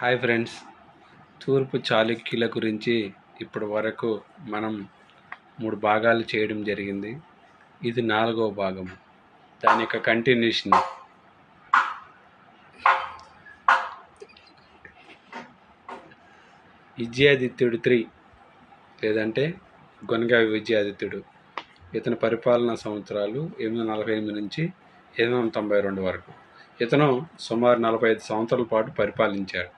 Hi friends. తూర్పు చాళుక్యుల గురించి ఇప్పటి వరకు మనం మూడు భాగాలు చేయడం జరిగింది. ఇది నాలుగవ భాగం దాని యొక్క కంటిన్యూషన్ విజయాదిత్యుడు త్రీ లేదంటే గొనగావి విజయాదిత్యుడు. ఇతని పరిపాలనా సంవత్సరాలు ఎనిమిది నలభై ఎనిమిది నుంచి ఎనిమిది వందల తొంభై రెండు వరకు. ఇతను సుమారు నలభై ఐదు సంవత్సరాల పాటు పరిపాలించాడు.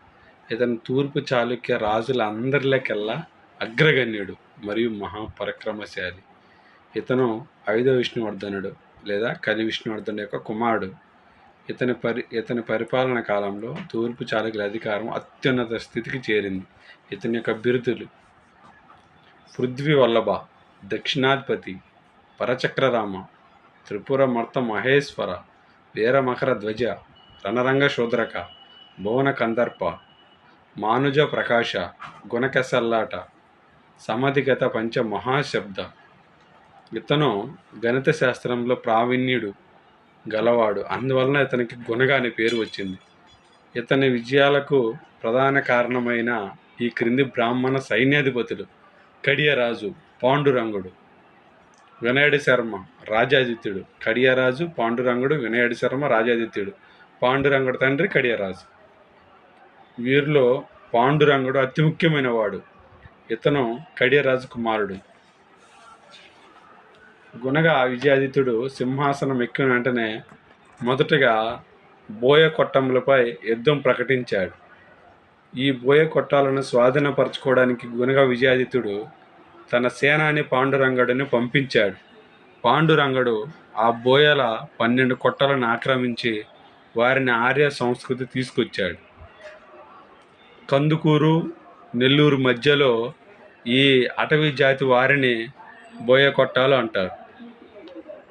ఇతను తూర్పు చాళుక్య రాజుల అందరిలోకెల్లా అగ్రగణ్యుడు మరియు మహాపరాక్రమశాలి. ఇతను ఐదో విష్ణువర్ధనుడు లేదా కలి విష్ణువర్ధనుడు యొక్క కుమారుడు. ఇతని పరి ఇతని పరిపాలన కాలంలో తూర్పు చాళుక్యుల అధికారం అత్యున్నత స్థితికి చేరింది. ఇతని యొక్క బిరుదులు పృథ్వీ వల్లభ దక్షిణాధిపతి పరచక్రరామ త్రిపుర మర్త మహేశ్వర వీరమకర ధ్వజ రణరంగ శూద్రక భువన కందర్ప మానుజ ప్రకాశ గుణకెసల్లాట సమధిగత పంచ మహాశబ్ద ఇతను గణిత శాస్త్రంలో ప్రావీణ్యుడు గలవాడు. అందువలన ఇతనికి గుణగా అనే పేరు వచ్చింది. ఇతని విజయాలకు ప్రధాన కారణమైన ఈ క్రింది బ్రాహ్మణ సైన్యాధిపతులు కడియరాజు పాండురంగుడు వినయడి శర్మ రాజాదిత్యుడు. కడియరాజు పాండురంగుడు వినయడి శర్మ రాజాదిత్యుడు. పాండురంగుడు తండ్రి కడియరాజు. వీరిలో పాండురంగుడు అతి ముఖ్యమైన వాడు ఇతను కడియరాజు కుమారుడు గుణగా విజయాదిత్యుడు సింహాసనం ఎక్కిన వెంటనే మొదటగా బోయ కొట్టములపై యుద్ధం ప్రకటించాడు. ఈ బోయ కొట్టాలను స్వాధీనపరచుకోవడానికి గుణగా విజయాదిత్యుడు తన సేనాని పాండురంగడుని పంపించాడు. పాండురంగడు ఆ బోయల పన్నెండు కొట్టలను ఆక్రమించి వారిని ఆర్య సంస్కృతి తీసుకొచ్చాడు. కందుకూరు నెల్లూరు మధ్యలో ఈ అటవీ జాతి వారిని బోయ కొట్టాలు అంటారు.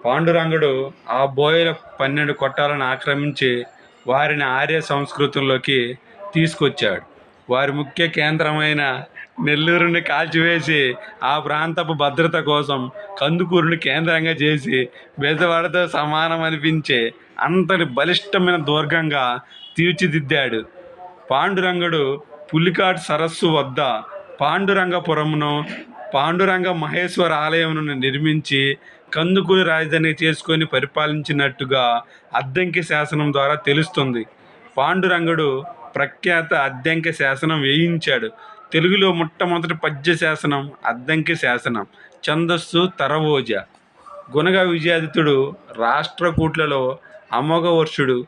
పాండురంగడు ఆ బోయల పన్నెండు కొట్టాలను ఆక్రమించి వారిని ఆర్య సంస్కృతంలోకి తీసుకొచ్చాడు. వారి ముఖ్య కేంద్రమైన నెల్లూరుని కాల్చివేసి ఆ ప్రాంతపు భద్రత కోసం కందుకూరుని కేంద్రంగా చేసి బెజవాడతో సమానం అనిపించే అంతటి బలిష్టమైన దుర్గంగా తీర్చిదిద్దాడు. పాండురంగడు పులికాట్ సరస్సు వద్ద పాండురంగపురమును పాండురంగ మహేశ్వర ఆలయమును నిర్మించి కందుకూరు రాజధాని చేసుకొని పరిపాలించినట్టుగా అద్దంకి శాసనం ద్వారా తెలుస్తుంది. పాండురంగడు ప్రఖ్యాత అద్దంకి శాసనం వేయించాడు. తెలుగులో మొట్టమొదటి పద్య శాసనం అద్దంకి శాసనం ఛందస్సు తరవోజ. గుణగ విజయాదిత్యుడు రాష్ట్రకూట్లలో అమోఘవర్షుడు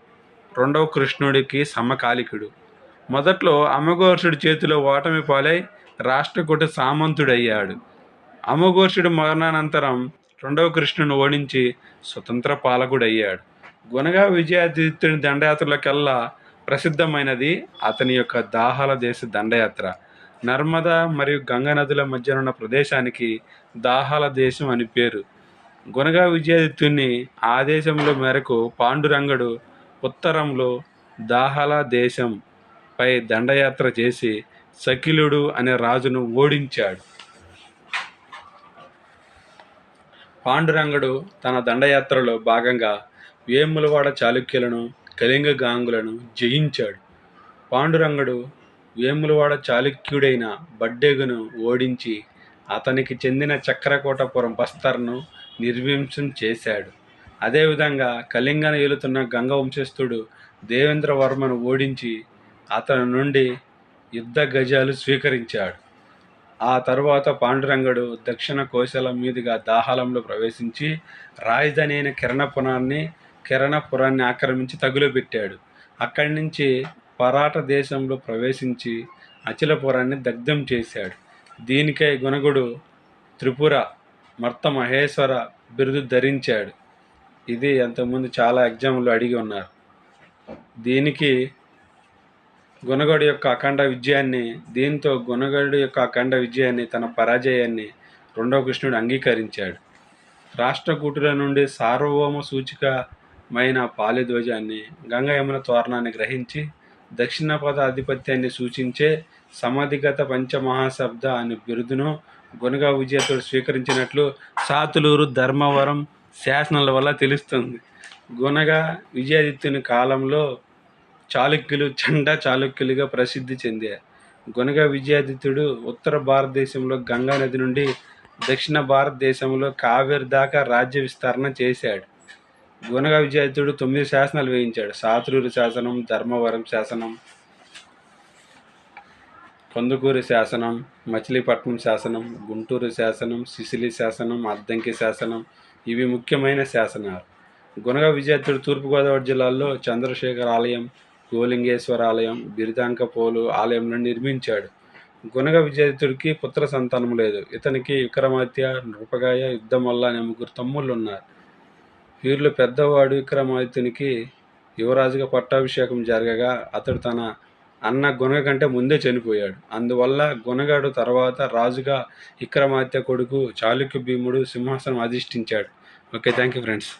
రెండవ కృష్ణుడికి సమకాలికుడు. మొదట్లో అమఘోషుడి చేతిలో ఓటమి పాలై రాష్ట్రకూట సామంతుడయ్యాడు. అమఘోషుడు మరణానంతరం రెండవ కృష్ణుని ఓడించి స్వతంత్ర పాలకుడయ్యాడు. గుణగా విజయాదిత్యుని దండయాత్రలకల్లా ప్రసిద్ధమైనది అతని యొక్క దాహాల దేశ దండయాత్ర. నర్మదా మరియు గంగా నదుల మధ్య ఉన్న ప్రదేశానికి దాహాల దేశం అని పేరు. గుణగా విజయాదిత్యుని ఆదేశంలో మేరకు పాండురంగడు ఉత్తరంలో దాహల దేశం పై దండయాత్ర చేసి సకిలుడు అనే రాజును ఓడించాడు. పాండురంగడు తన దండయాత్రలో భాగంగా వేములవాడ చాళుక్యులను కళింగ గాంగులను జయించాడు. పాండురంగడు వేములవాడ చాళుక్యుడైన బడ్డెగును ఓడించి అతనికి చెందిన చక్రకోటపురం బస్తర్ను నిర్వింశం చేశాడు. అదేవిధంగా కళింగను ఏలుతున్న గంగ వంశస్థుడు దేవేంద్రవర్మను ఓడించి అతని నుండి యుద్ధ గజాలు స్వీకరించాడు. ఆ తరువాత పాండురంగడు దక్షిణ కోశల మీదుగా దాహాలంలో ప్రవేశించి రాజధాని అయిన కిరణపురాన్ని కిరణపురాన్ని ఆక్రమించి తగులబెట్టాడు అక్కడి నుంచి పరాట దేశంలో ప్రవేశించి అచలపురాన్ని దగ్ధం చేశాడు. దీనికై గుణగుడు త్రిపుర మర్త మహేశ్వర బిరుదు ధరించాడు. ఇది అంతకుముందు చాలా ఎగ్జామ్లు అడిగి ఉన్నారు. దీనికి గుణగడు యొక్క అఖండ విజయాన్ని దీంతో గుణగడు యొక్క అఖండ విజయాన్ని తన పరాజయాన్ని రెండవ కృష్ణుడు అంగీకరించాడు. రాష్ట్రకూటుల నుండి సార్వభౌమ సూచికమైన పాలిధ్వజాన్ని గంగయమున తోరణాన్ని గ్రహించి దక్షిణపద ఆధిపత్యాన్ని సూచించే సమాధిగత పంచమహాశబ్ద అనే బిరుదును గుణగా విజేతుడు స్వీకరించినట్లు సాతులూరు ధర్మవరం శాసనాల వల్ల తెలుస్తుంది. గుణగా విజయాదిత్యుని కాలంలో చాళుక్యులు చండా చాళుక్యులుగా ప్రసిద్ధి చెందారు గునగ విజయాదిత్యుడు ఉత్తర భారతదేశంలో గంగా నది నుండి దక్షిణ భారతదేశంలో కావేరి దాకా రాజ్య విస్తరణ చేశాడు. గునగ విజయాదిత్యుడు తొమ్మిది శాసనాలు వేయించాడు. సాతులూరు శాసనం ధర్మవరం శాసనం కందుకూరి శాసనం మచిలీపట్నం శాసనం గుంటూరు శాసనం సిసిలి శాసనం అద్దంకి శాసనం ఇవి ముఖ్యమైన శాసనాలు. గునగ విజయాతుడు తూర్పుగోదావరి జిల్లాలో చంద్రశేఖర్ ఆలయం గోలింగేశ్వర ఆలయం బిరుదాంకపోలు ఆలయంలో నిర్మించాడు. గుణగ విజేతుడికి పుత్ర సంతానం లేదు. ఇతనికి విక్రమాదిత్య నృపగాయ యుద్ధం వల్ల అనే ముగ్గురు తమ్ముళ్ళు ఉన్నారు వీరిలో పెద్దవాడు విక్రమాదిత్యునికి యువరాజుగా పట్టాభిషేకం జరగగా అతడు తన అన్న గుణగ కంటే ముందే చనిపోయాడు. అందువల్ల గుణగాడు తర్వాత రాజుగా విక్రమాదిత్య కొడుకు చాళుక్య భీముడు సింహాసనం అధిష్ఠించాడు. Okay thank you friends.